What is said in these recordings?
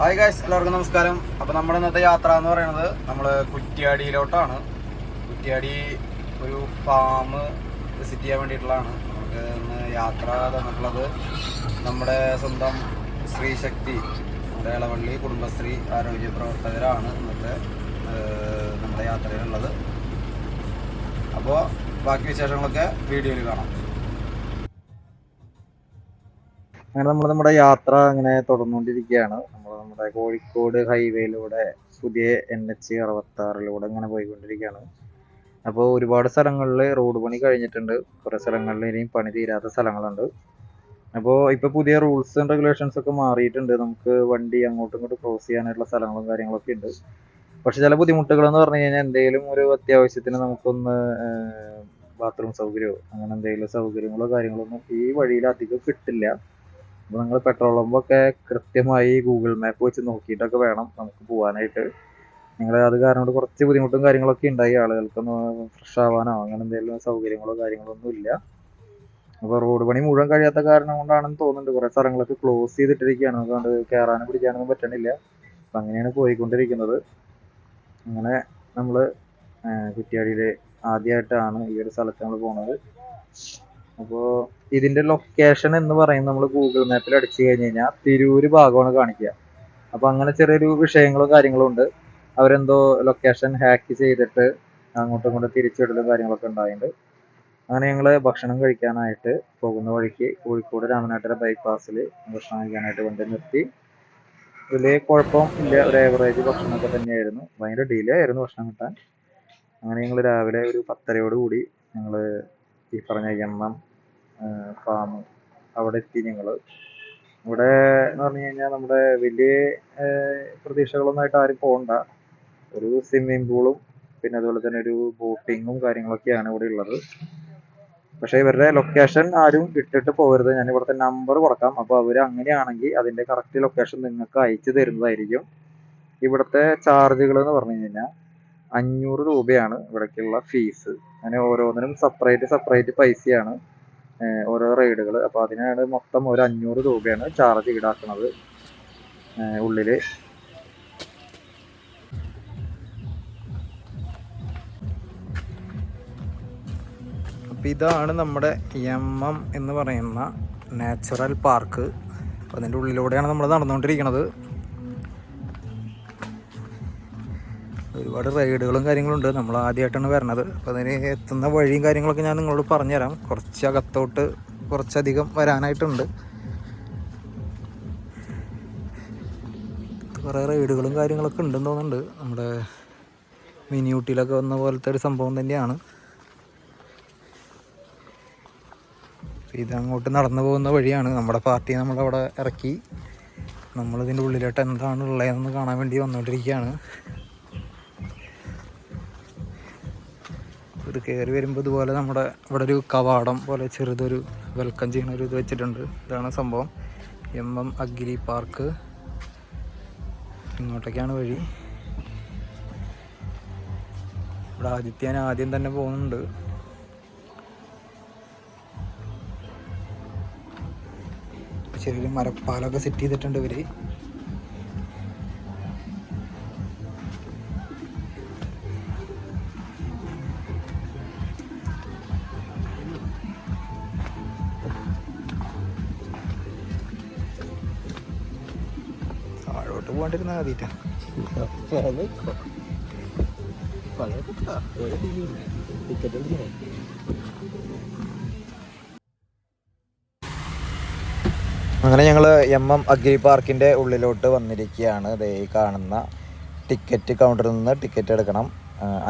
Hi guys എല്ലാവർക്കും നമസ്കാരം. അപ്പോൾ നമ്മുടെ ഇന്നത്തെ യാത്ര എന്ന് പറയുന്നത് നമ്മൾ കുറ്റ്യാടിയിലോട്ടാണ്. കുറ്റ്യാടി ഒരു ഫാം വിസിറ്റ് ചെയ്യാൻ വേണ്ടിയിട്ടുള്ളതാണ്. നമുക്ക് ഇന്ന് യാത്ര തന്നിട്ടുള്ളത് നമ്മുടെ സ്വന്തം ശ്രീശക്തി നമ്മുടെ ഇളവള്ളി കുടുംബശ്രീ ആരോഗ്യ പ്രവർത്തകരാണ് ഇന്നത്തെ നമ്മുടെ യാത്രയിലുള്ളത്. അപ്പോൾ ബാക്കി വിശേഷങ്ങളൊക്കെ വീഡിയോയിൽ കാണാം. അങ്ങനെ നമ്മൾ നമ്മുടെ യാത്ര അങ്ങനെ തുടർന്നുകൊണ്ടിരിക്കുകയാണ്. നമ്മൾ നമ്മുടെ കോഴിക്കോട് ഹൈവേയിലൂടെ പുതിയ എൻ എച്ച് അറുപത്തി ആറിലൂടെ ഇങ്ങനെ പോയിക്കൊണ്ടിരിക്കുകയാണ്. അപ്പോൾ ഒരുപാട് സ്ഥലങ്ങളിൽ റോഡ് പണി കഴിഞ്ഞിട്ടുണ്ട്. കുറേ സ്ഥലങ്ങളിൽ ഇനിയും പണി തീരാത്ത സ്ഥലങ്ങളുണ്ട്. അപ്പോൾ ഇപ്പോൾ പുതിയ റൂൾസ് ആൻഡ് റെഗുലേഷൻസ് ഒക്കെ മാറിയിട്ടുണ്ട്. നമുക്ക് വണ്ടി അങ്ങോട്ടും ഇങ്ങോട്ടും ക്രോസ് ചെയ്യാനായിട്ടുള്ള സ്ഥലങ്ങളും കാര്യങ്ങളൊക്കെ ഉണ്ട്. പക്ഷെ ചില ബുദ്ധിമുട്ടുകൾ എന്ന് പറഞ്ഞു കഴിഞ്ഞാൽ എന്തെങ്കിലും ഒരു അത്യാവശ്യത്തിന് നമുക്കൊന്ന് ബാത്റൂം സൗകര്യമോ അങ്ങനെ എന്തെങ്കിലും സൗകര്യങ്ങളോ കാര്യങ്ങളോ ഒന്നും ഈ വഴിയിൽ അധികം കിട്ടില്ല. അപ്പോൾ നിങ്ങൾ പെട്രോൾ പമ്പൊക്കെ കൃത്യമായി ഗൂഗിൾ മാപ്പ് വെച്ച് നോക്കിയിട്ടൊക്കെ വേണം നമുക്ക് പോകാനായിട്ട് നിങ്ങൾ അത് കാരണം കൊണ്ട് കുറച്ച് ബുദ്ധിമുട്ടും കാര്യങ്ങളൊക്കെ ഉണ്ടായി. ആളുകൾക്കൊന്ന് ഫ്രഷ് ആവാനോ അങ്ങനെ എന്തെങ്കിലും സൗകര്യങ്ങളോ കാര്യങ്ങളോ ഒന്നും ഇല്ല. അപ്പോൾ റോഡ് പണി മുഴുവൻ കഴിയാത്ത കാരണം കൊണ്ടാണെന്ന് തോന്നുന്നുണ്ട്. കുറേ സ്ഥലങ്ങളൊക്കെ ക്ലോസ് ചെയ്തിട്ടിരിക്കുകയാണ്. അതുകൊണ്ട് കയറാനും പിടിക്കാനൊന്നും പറ്റണില്ല. അപ്പം അങ്ങനെയാണ് പോയിക്കൊണ്ടിരിക്കുന്നത്. അങ്ങനെ നമ്മൾ കുറ്റിയാടിയിൽ ആദ്യമായിട്ടാണ് ഈ ഒരു സ്ഥലത്ത് നമ്മൾ പോണത്. അപ്പോൾ ഇതിന്റെ ലൊക്കേഷൻ എന്ന് പറയുന്നത് നമ്മൾ ഗൂഗിൾ മാപ്പിൽ അടിച്ചു കഴിഞ്ഞു കഴിഞ്ഞാൽ തിരൂര് ഭാഗമാണ് കാണിക്കുക അപ്പൊ അങ്ങനെ ചെറിയൊരു വിഷയങ്ങളും കാര്യങ്ങളും ഉണ്ട്. അവരെന്തോ ലൊക്കേഷൻ ഹാക്ക് ചെയ്തിട്ട് അങ്ങോട്ടും ഇങ്ങോട്ടും തിരിച്ചുവിടലും കാര്യങ്ങളൊക്കെ ഉണ്ടായിട്ടുണ്ട് അങ്ങനെ ഞങ്ങൾ ഭക്ഷണം കഴിക്കാനായിട്ട് പോകുന്ന വഴിക്ക് കോഴിക്കോട് രാമനാട്ടുകര ബൈപ്പാസിൽ ഭക്ഷണം കഴിക്കാനായിട്ട് വണ്ടി നിർത്തി. വലിയ കുഴപ്പം ഇല്ല. ഒരു ഏവറേജ് ഭക്ഷണമൊക്കെ തന്നെയായിരുന്നു. ഭയങ്കര ഡിലേ ആയിരുന്നു ഭക്ഷണം കിട്ടാൻ. അങ്ങനെ ഞങ്ങൾ രാവിലെ ഒരു പത്തരയോട് കൂടി ഞങ്ങൾ ഈ പറഞ്ഞ എം എം ഫാം അവിടെ എത്തി ഞങ്ങൾ ഇവിടെ എന്ന് പറഞ്ഞു കഴിഞ്ഞാൽ നമ്മുടെ വലിയ പ്രതീക്ഷകളൊന്നായിട്ട് ആരും പോകണ്ട ഒരു സ്വിമ്മിംഗ് പൂളും പിന്നെ അതുപോലെ തന്നെ ഒരു ബോട്ടിങ്ങും കാര്യങ്ങളൊക്കെയാണ് ഇവിടെ ഉള്ളത്. പക്ഷേ ഇവരുടെ ലൊക്കേഷൻ ആരും ഇട്ടിട്ട് പോകരുത്. ഞാൻ ഇവിടുത്തെ നമ്പർ കൊടുക്കാം. അപ്പോൾ അവർ അങ്ങനെയാണെങ്കിൽ അതിന്റെ കറക്റ്റ് ലൊക്കേഷൻ നിങ്ങൾക്ക് അയച്ചു തരുന്നതായിരിക്കും. ഇവിടുത്തെ ചാർജുകൾ എന്ന് പറഞ്ഞു കഴിഞ്ഞാൽ അഞ്ഞൂറ് രൂപയാണ് ഇവിടേക്കുള്ള ഫീസ് അങ്ങനെ ഓരോന്നിനും സെപ്പറേറ്റ് സെപ്പറേറ്റ് പൈസയാണ്. ഓരോ റൈഡുകൾ. അപ്പോൾ അതിനാണ് മൊത്തം ഒരു അഞ്ഞൂറ് രൂപയാണ് ചാർജ് ഈടാക്കുന്നത്. ഉള്ളിൽ അപ്പോൾ ഇതാണ് നമ്മുടെ എം എം എന്ന് പറയുന്ന നാച്ചുറൽ പാർക്ക്. അപ്പോൾ അതിന്റെ ഉള്ളിലൂടെയാണ് നമ്മൾ നടന്നുകൊണ്ടിരിക്കുന്നത്. ഒരുപാട് റൈഡുകളും കാര്യങ്ങളും ഉണ്ട് നമ്മൾ ആദ്യമായിട്ടാണ് വരണത്. അപ്പോൾ അതിന് എത്തുന്ന വഴിയും കാര്യങ്ങളൊക്കെ ഞാൻ നിങ്ങളോട് പറഞ്ഞുതരാം. കുറച്ച് അകത്തോട്ട് കുറച്ചധികം വരാനായിട്ടുണ്ട്. കുറേ റൈഡുകളും കാര്യങ്ങളൊക്കെ ഉണ്ടെന്ന് തോന്നുന്നുണ്ട്. നമ്മുടെ മിനി ഊട്ടിയിലൊക്കെ വന്ന പോലത്തെ ഒരു സംഭവം തന്നെയാണ്. ഇതങ്ങോട്ട് നടന്നു പോകുന്ന വഴിയാണ്. നമ്മുടെ പാർട്ടി നമ്മളവിടെ ഇറക്കി. നമ്മളിതിന്റെ ഉള്ളിലോട്ട് എന്താണ് ഉള്ളതെന്ന് കാണാൻ വേണ്ടി വന്നുകൊണ്ടിരിക്കുകയാണ്. ഇത് കയറി വരുമ്പോൾ ഇതുപോലെ നമ്മുടെ ഇവിടെ ഒരു കവാടം പോലെ ചെറുതൊരു വെൽക്കം ചെയ്യുന്ന ഒരു ഇത് വെച്ചിട്ടുണ്ട്. ഇതാണ് സംഭവം. M M agri park. ഇങ്ങോട്ടേക്കാണ് വഴി. ഇവിടെ ആദിത്യ ആദ്യം തന്നെ പോകുന്നുണ്ട്. ചെറിയൊരു മരപ്പാലൊക്കെ സെറ്റ് ചെയ്തിട്ടുണ്ട് ഇവർ. താഴോട്ട് പോകണ്ടിരുന്ന ആദ്യട്ടാ അങ്ങനെ ഞങ്ങൾ എം എം അഗ്രി പാർക്കിന്റെ ഉള്ളിലോട്ട് വന്നിരിക്കുകയാണ്. ദേ കാണുന്ന ടിക്കറ്റ് കൗണ്ടറിൽ നിന്ന് ടിക്കറ്റ് എടുക്കണം.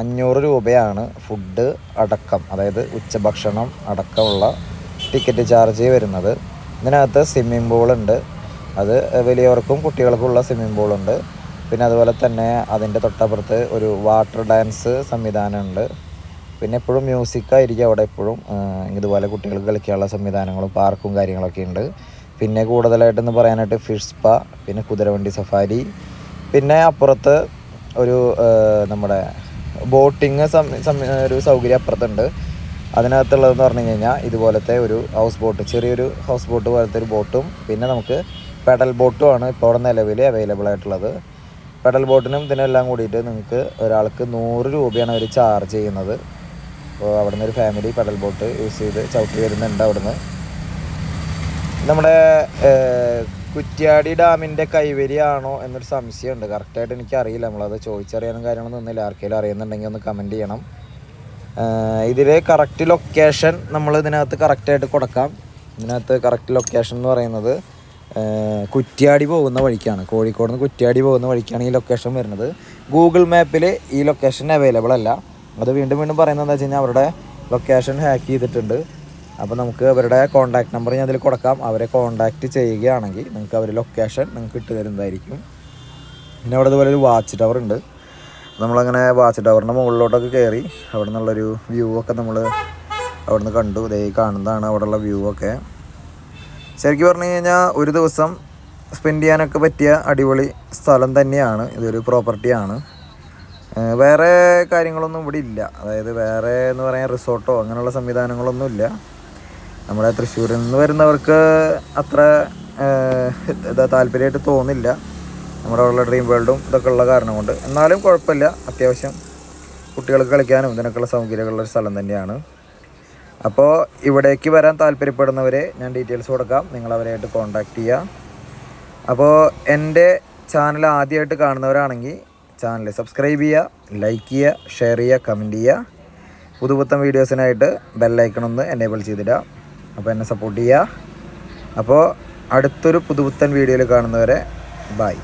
അഞ്ഞൂറ് രൂപയാണ് ഫുഡ് അടക്കം അതായത് ഉച്ചഭക്ഷണം അടക്കമുള്ള ടിക്കറ്റ് ചാർജ് വരുന്നത്. ഇതിനകത്ത് സ്വിമ്മിംഗ് പൂളുണ്ട്. അത് വലിയവർക്കും കുട്ടികൾക്കുമുള്ള സ്വിമ്മിംഗ് പൂളുണ്ട് പിന്നെ അതുപോലെ തന്നെ അതിന്റെ തൊട്ടപ്പുറത്ത് ഒരു വാട്ടർ ഡാൻസ് സംവിധാനമുണ്ട്. പിന്നെ എപ്പോഴും മ്യൂസിക് ആയിരിക്കും അവിടെ എപ്പോഴും. ഇതുപോലെ കുട്ടികൾക്ക് കളിക്കാനുള്ള സംവിധാനങ്ങളും പാർക്കും കാര്യങ്ങളൊക്കെ ഉണ്ട്. പിന്നെ കൂടുതലായിട്ടെന്ന് പറയാനായിട്ട് ഫിഷ് സ്പ പിന്നെ കുതിരവണ്ടി സഫാരി പിന്നെ അപ്പുറത്ത് ഒരു നമ്മുടെ ബോട്ടിങ് ഒരു സൗകര്യം അപ്പുറത്തുണ്ട്. അതിനകത്തുള്ളതെന്ന് പറഞ്ഞു കഴിഞ്ഞാൽ ഇതുപോലത്തെ ഒരു ഹൗസ് ബോട്ട് ചെറിയൊരു ഹൗസ് ബോട്ട് പോലത്തെ ഒരു ബോട്ടും പിന്നെ നമുക്ക് പെഡൽ ബോട്ടുമാണ് ഇപ്പോൾ അവിടെ നിലവിൽ അവൈലബിൾ ആയിട്ടുള്ളത്. പെഡൽ ബോട്ടിനും ഇതിനെല്ലാം കൂടിയിട്ട് നിങ്ങൾക്ക് ഒരാൾക്ക് നൂറ് രൂപയാണ് അവർ ചാർജ് ചെയ്യുന്നത്. അപ്പോൾ അവിടുന്ന് ഒരു ഫാമിലി പെഡൽ ബോട്ട് യൂസ് ചെയ്ത് ചവിട്ടി വരുന്നുണ്ട് അവിടുന്ന്. നമ്മുടെ കുറ്റ്യാടി ഡാമിന്റെ കൈവരിയാണോ എന്നൊരു സംശയമുണ്ട്. കറക്റ്റായിട്ട് എനിക്കറിയില്ല. നമ്മളത് ചോദിച്ചറിയാനും കാര്യങ്ങളൊന്നും ഒന്നുമില്ല ആർക്കെങ്കിലും അറിയുന്നുണ്ടെങ്കിൽ ഒന്ന് കമന്റ് ചെയ്യണം. ഇതിൽ കറക്റ്റ് ലൊക്കേഷൻ നമ്മൾ ഇതിനകത്ത് കറക്റ്റായിട്ട് കൊടുക്കാം. ഇതിനകത്ത് കറക്റ്റ് ലൊക്കേഷൻ എന്ന് പറയുന്നത് കുറ്റ്യാടി പോകുന്ന വഴിക്കാണ്. കോഴിക്കോട് നിന്ന് കുറ്റ്യാടി പോകുന്ന വഴിക്കാണ് ഈ ലൊക്കേഷൻ വരുന്നത്. ഗൂഗിൾ മാപ്പിൽ ഈ ലൊക്കേഷൻ അവൈലബിൾ അല്ല. അത് വീണ്ടും വീണ്ടും പറയുന്നത് എന്താ വെച്ച് അവരുടെ ലൊക്കേഷൻ ഹാക്ക് ചെയ്തിട്ടുണ്ട്. അപ്പോൾ നമുക്ക് അവരുടെ കോൺടാക്ട് നമ്പർ ഞാൻ അതിൽ കൊടുക്കാം. അവരെ കോൺടാക്റ്റ് ചെയ്യുകയാണെങ്കിൽ നിങ്ങൾക്ക് അവർ ലൊക്കേഷൻ നിങ്ങൾക്ക് ഇട്ട് തരുന്നതായിരിക്കും. പിന്നെ അവിടെ ഇതുപോലെ ഒരു വാച്ച് ടവർ ഉണ്ട്. നമ്മളങ്ങനെ വാച്ച് ടവറിന്റെ മുകളിലോട്ടൊക്കെ കയറി അവിടെ നിന്നുള്ളൊരു വ്യൂ ഒക്കെ നമ്മൾ അവിടെ നിന്ന് കണ്ടു ഇതേ കാണുന്നതാണ് അവിടെയുള്ള വ്യൂ ഒക്കെ. ശരിക്കും പറഞ്ഞു കഴിഞ്ഞാൽ ഒരു ദിവസം സ്പെൻഡ് ചെയ്യാനൊക്കെ പറ്റിയ അടിപൊളി സ്ഥലം തന്നെയാണ്. ഇതൊരു പ്രോപ്പർട്ടിയാണ് വേറെ കാര്യങ്ങളൊന്നും ഇവിടെ ഇല്ല. അതായത് വേറെ എന്ന് പറയാൻ റിസോർട്ടോ അങ്ങനെയുള്ള സംവിധാനങ്ങളൊന്നും ഇല്ല. നമ്മുടെ തൃശ്ശൂരിൽ നിന്ന് വരുന്നവർക്ക് അത്ര താല്പര്യമായിട്ട് തോന്നില്ല. നമ്മുടെ ഉള്ള ഡ്രീം വേൾഡും ഇതൊക്കെ ഉള്ള കാരണം കൊണ്ട്. എന്നാലും കുഴപ്പമില്ല. അത്യാവശ്യം കുട്ടികൾക്ക് കളിക്കാനും ഇതിനൊക്കെയുള്ള സൗകര്യമുള്ള ഒരു സ്ഥലം തന്നെയാണ്. അപ്പോൾ ഇവിടേക്ക് വരാൻ താല്പര്യപ്പെടുന്നവർ ഞാൻ ഡീറ്റെയിൽസ് കൊടുക്കാം. നിങ്ങൾ അവരായിട്ട് കോൺടാക്റ്റ് ചെയ്യുക അപ്പോൾ എന്റെ ചാനൽ ആദ്യമായിട്ട് കാണുന്നവരാണെങ്കിൽ ചാനൽ സബ്സ്ക്രൈബ് ചെയ്യുക ലൈക്ക് ചെയ്യുക ഷെയർ ചെയ്യുക കമന്റ് ചെയ്യുക പുതുപുത്തൻ വീഡിയോസിനായിട്ട് ബെല്ലൈക്കണമെന്ന് എനേബിൾ ചെയ്തിടാം. അപ്പോൾ എന്നെ സപ്പോർട്ട് ചെയ്യുക അപ്പോൾ അടുത്തൊരു പുതുപുത്തൻ വീഡിയോയിൽ കാണുന്നവരെ ബൈ